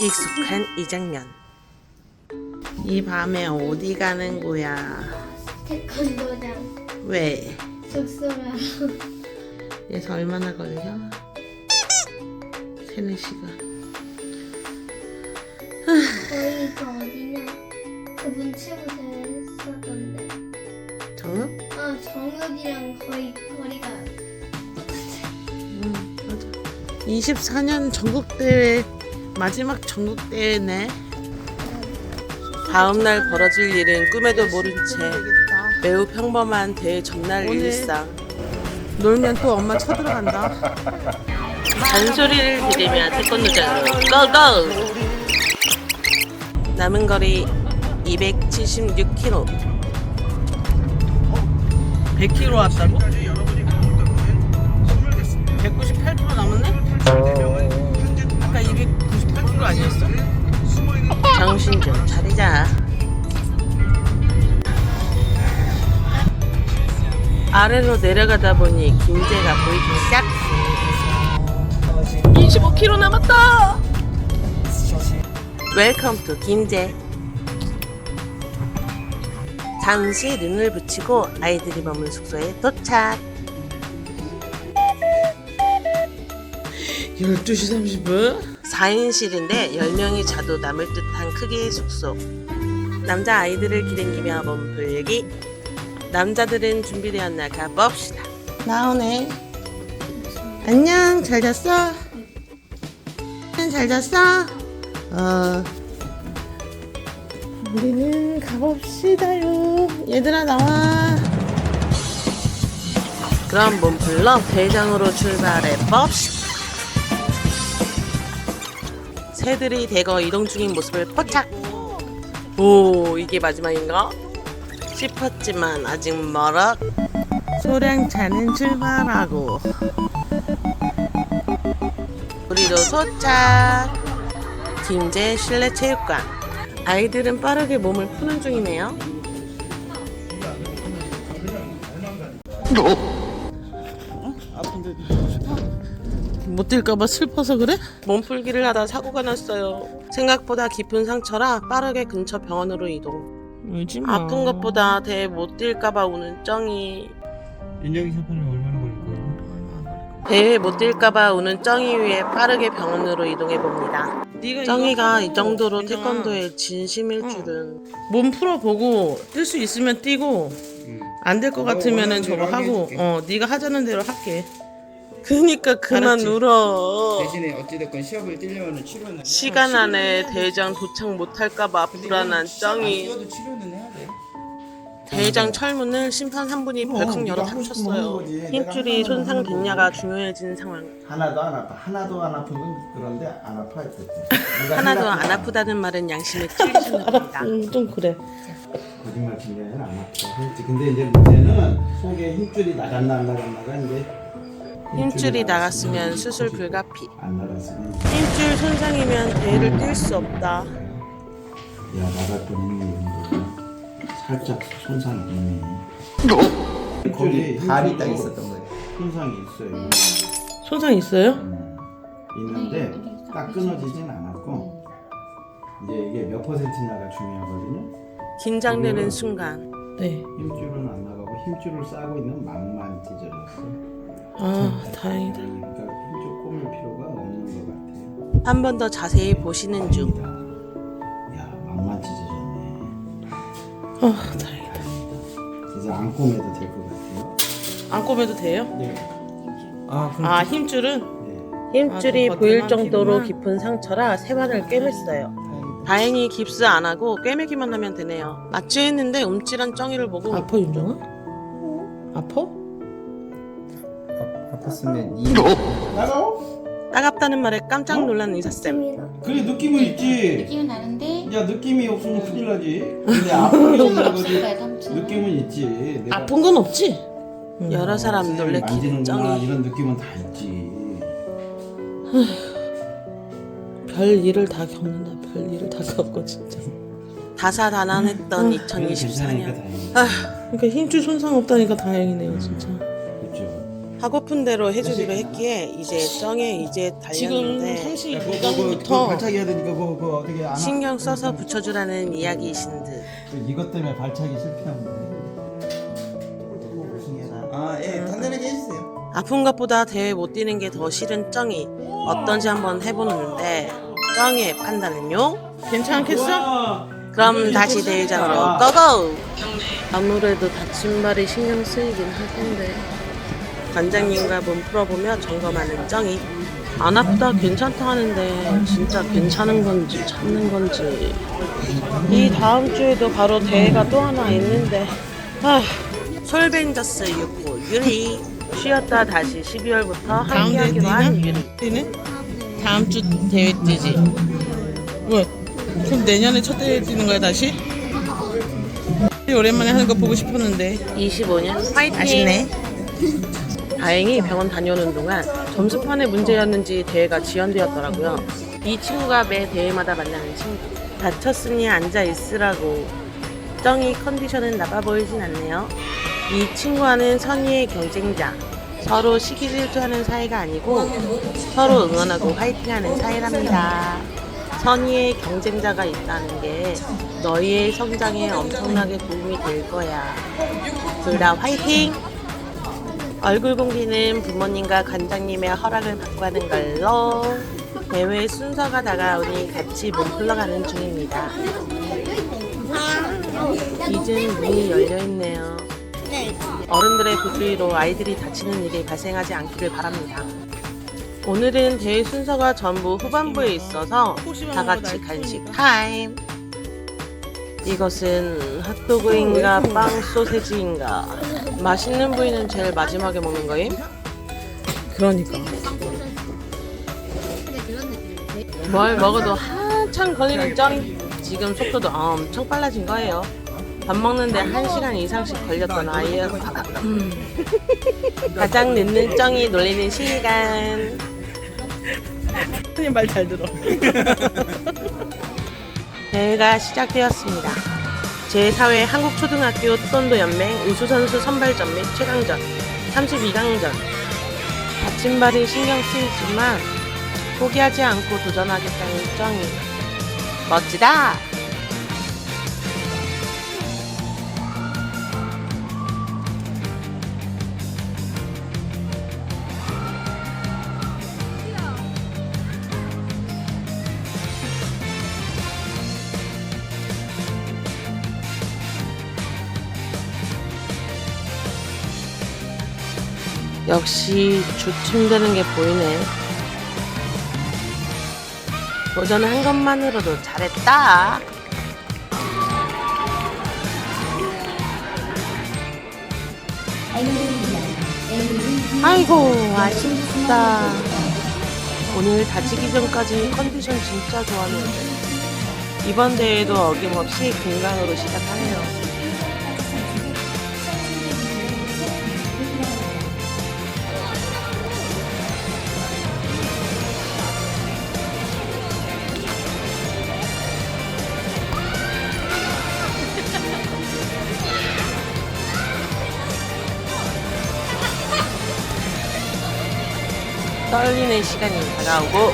익숙한 이 장면. 이 밤에 어디 가는 거야? 태권도장 왜? 숙소라 얘서 얼마나 걸려? 세네 시간. 거의 그 어디냐 그 문체부터 했었던데 정읍? 아 정읍이랑 거의 거리가 응, 맞아. 24년 전국대회 마지막 전국 대회네. 다음 날 벌어질 일은 꿈에도 모른 채 매우 평범한 대회 전날 일상. 놀면 또 엄마 쳐들어간다. 잔소리를 들으며 태권도장으로 고고! 남은 거리 276km. 100km 왔다고? 아니었어? 정신 좀 차리자. 아래로 내려가다 보니 김제가 보이기 시작. 25km 남았다. 웰컴 투 김제. 잠시 눈을 붙이고 아이들이 머문 숙소에 도착. 12시 30분? 4인실인데 10명이 자도 남을 듯한 크기의 숙소. 남자 아이들을 기댕기며 몸풀기. 남자들은 준비되었나 가봅시다. 나오네. 안녕, 잘 잤어? 잘 잤어? 어. 우리는 가봅시다요. 얘들아, 나와. 그럼 몸풀러 대장으로 출발해 봅시다. 새들이 대거 이동 중인 모습을 포착. 오, 이게 마지막인가? 싶었지만 아직 멀어. 소량차는 출발하고. 우리도 도착. 김제 실내 체육관. 아이들은 빠르게 몸을 푸는 중이네요. 못 뛸까봐 슬퍼서 그래? 몸풀기를 하다 사고가 났어요. 생각보다 깊은 상처라 빠르게 근처 병원으로 이동. 울지 아픈 것보다 대 못 뛸까봐 우는 쩡이. 인력이 사파는 얼마나 걸릴까요? 대회 못 뛸까봐 우는 쩡이 위해 빠르게 병원으로 이동해 봅니다. 쩡이가 이 정도로 태권도에 진심일 줄은. 몸 풀어보고 뛸 수 있으면 뛰고 안 될 것 같으면은 저거 하고 어 네가 하자는 대로 할게. 그니까 그만 알았지? 울어. 대신에 어찌됐건 시합을 뛰려면 치료는 시간 안에 대장 도착 못할까봐 불안한 쩡이. 뛰어도 치료는 해야 돼. 대장 철문을 심판 한 분이 벌컥 열어 닫혔어요. 힘줄이 손상됐냐가 중요해진 상황. 하나도 안 아파. 하나도 안 아픈 건 그런데 안 아파 했거든. 하나도 안 아프다는 말은 양심에 찔리시는 겁니다. 좀 그래. 거짓말 아니라 안 아프다. 근데 이제 문제는 속에 힘줄이 나갔나 안 나갔나가 이제 힘줄이 나갔으면 수술 불가피. 안 나갔으면 힘줄 손상이면 대회를 뛸 수 없다. 야 나갈 뻔했네. 살짝 손상이 있네. 거기 발이 딱 있었던 거예요. 손상이 있어요. 손상 있어요? 음, 있는데 딱 끊어지진 않았고 이제 이게 몇 퍼센트냐가 중요하거든요. 긴장되는 순간. 네. 힘줄은 안 나가고 힘줄을 싸고 있는 망만 찢어졌어. 아 다행이다. 그러니까 힘줄 꼬물 필요가 없는 것 같아요. 한 번 더 자세히 보시는 중. 야 망만 찢어졌네. 아 다행이다. 그래서 안 꼬매도 될 것 같아요. 안 꼬매도 돼요? 네. 아 그럼 아 힘줄은? 네. 힘줄이 아, 그 보일 겉에만 정도로. 깊은 상처라 세반을 꿰맸어요. 다행히 깁스 안 하고 꿰매기만 하면 되네요. 마취했는데 움찔한 쩡이를 보고 아파 윤정아? 아파? 아, 아팠으면 이 나가오? 따갑다는 말에 깜짝 놀란 의사쌤. 그래 느낌은 있지. 느낌은 나는데 야 느낌이 없으면 큰일 나지. 근데 아픈 게 없는 거지. 없을까요, 삼촌? 느낌은 있지. 내가 아픈 건 없지? 여러 사람 쌤 놀래키는 만지는구나 쩡이 이런 느낌은 다 있지. 별 일을 다 겪는다 별 일을 다 겪어 진짜 다사다난했던 그래도 괜찮으니까 2024년 다행이다. 그러니까 힘줄 손상 없다니까 다행이네요 진짜. 하고픈 대로 해주기로 했기에 이제 정에 이제 달렸는데 야, 그거, 그거, 그거 32강부터 발차기 해야 되니까 그거, 그거 어떻게 안 하- 신경 써서 붙여주라는 이야기이신 듯 이것 때문에 발차기 실패한 거예요. 우승해라. 아, 예, 단단하게 해주세요. 아픈 것보다 대회 못 뛰는 게 더 싫은 쩡이 어떤지 한번 해보는데 쩡이의 판단은요? 괜찮겠어? 그럼 다시 대회장으로 고고! 아무래도 다친 발이 신경 쓰이긴 할 텐데 관장님과 몸 풀어보며 점검하는 쩡이 안 아프다 괜찮다 하는데 진짜 괜찮은 건지 참는 건지 이 다음 주에도 바로 대회가 또 하나 있는데 아 솔벤저스 6부 유리 쉬었다 다시 12월부터 함께하기로 한 유리 뛰는? 다음 주 대회 뛰지. 왜? 그럼 내년에 첫 대회 뛰는 거야 다시? 오랜만에 하는 거 보고 싶었는데 25년 파이팅 아쉽네. 다행히 병원 다녀오는 동안 점수판의 문제였는지 대회가 지연되었더라고요. 이 친구가 매 대회마다 만나는 친구. 다쳤으니 앉아 있으라고. 쩡이 컨디션은 나빠 보이진 않네요. 이 친구와는 선의의 경쟁자. 서로 시기 질투하는 사이가 아니고 서로 응원하고 화이팅하는 사이랍니다. 선의의 경쟁자가 있다는 게 너희의 성장에 엄청나게 도움이 될 거야. 둘 다 화이팅! 얼굴 공개는 부모님과 관장님의 허락을 받고 하는 걸로 대회 순서가 다가오니 같이 몸풀러가는 중입니다. 이젠 문이 열려있네요. 어른들의 부주의로 아이들이 다치는 일이 발생하지 않기를 바랍니다. 오늘은 대회 순서가 전부 후반부에 있어서 다 같이 간식 타임. 이것은 핫도그인가 빵 소세지인가 맛있는 부위는 제일 마지막에 먹는 거임? 그러니까 뭘 먹어도 한참 걸리는 쩡 지금 속도도 엄청 빨라진 거예요 밥 먹는데 한시간 이상씩 걸렸던 아이예요 음. 가장 늦는 쩡이 놀리는 시간 선생님 말 잘 들어. 대회가 시작되었습니다. 제4회 한국초등학교 태권도 연맹 우수선수 선발전 및 최강전 32강전 다친 발이 신경 쓰이지만 포기하지 않고 도전하겠다는 쩡이 멋지다! 역시 주춤되는 게 보이네. 도전한 것만으로도 잘했다. 아이고 아쉽다. 오늘 다치기 전까지 컨디션 진짜 좋았는데 이번 대회도 어김없이 금강으로 시작하네요. 떨리는 시간이 다가오고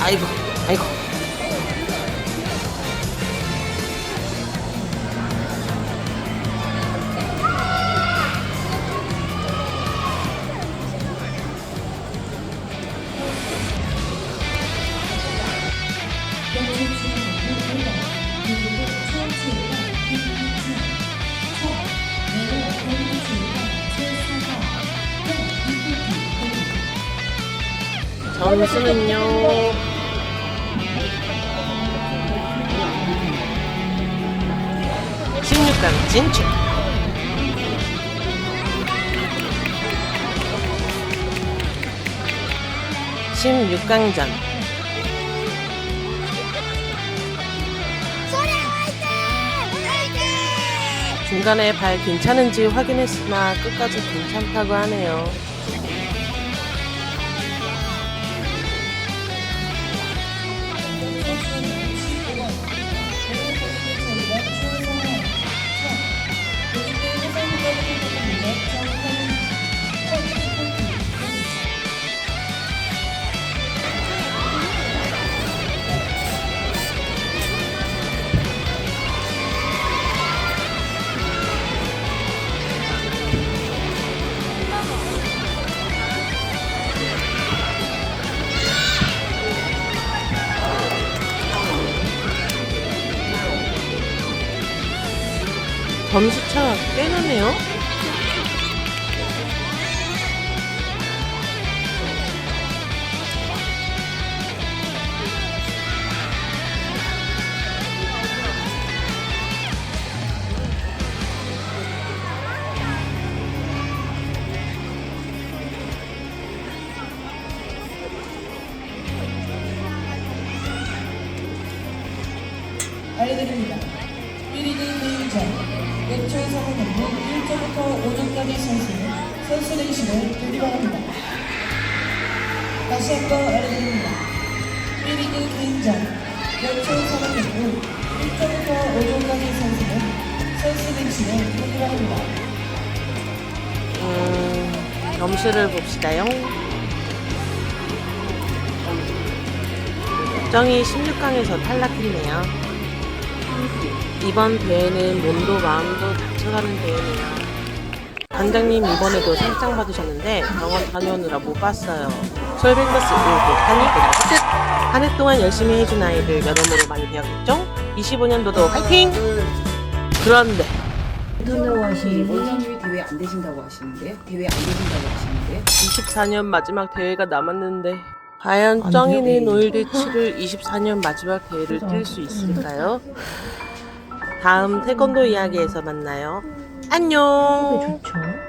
아이고 아이고 점수는요. 16강 진출. (16강전) 중간에 발 괜찮은지 확인했으나 끝까지 괜찮다고 하네요. 점수차 꽤 나네요. 알려드립니다. 1위는 1점, 맥주의 성은 없는 1점부터 5점까지 선수, 선수 대기실에 들이 바랍니다. 다시 한번 알려드립니다. 1위는 개인전, 맥주의 성은 없는 1점부터 5점까지 선수는 선수 대기실에 들이 바랍니다. 음, 점수를 봅시다요. 정이 16강에서 탈락했네요. 이번 대회는 몸도 마음도 다쳐가는 대회네요. 관장님 이번에도 상장 받으셨는데 병원 다녀오느라 못 봤어요. 솔뱅거스 1부 한이 끝! 한 해 동안 열심히 해준 아이들 여러모로 많이 배웠겠죠? 25년도도 화이팅! 그런데 못한다고 하시니 원장님이 대회 안 되신다고 하시는데요? 대회 안 되신다고 하시는데요? 24년 마지막 대회가 남았는데 과연 정이는 오일드 7을 24년 마지막 대회를 뛸 수 있을까요? 다음 태권도 이야기에서 만나요. 안녕. 좋죠.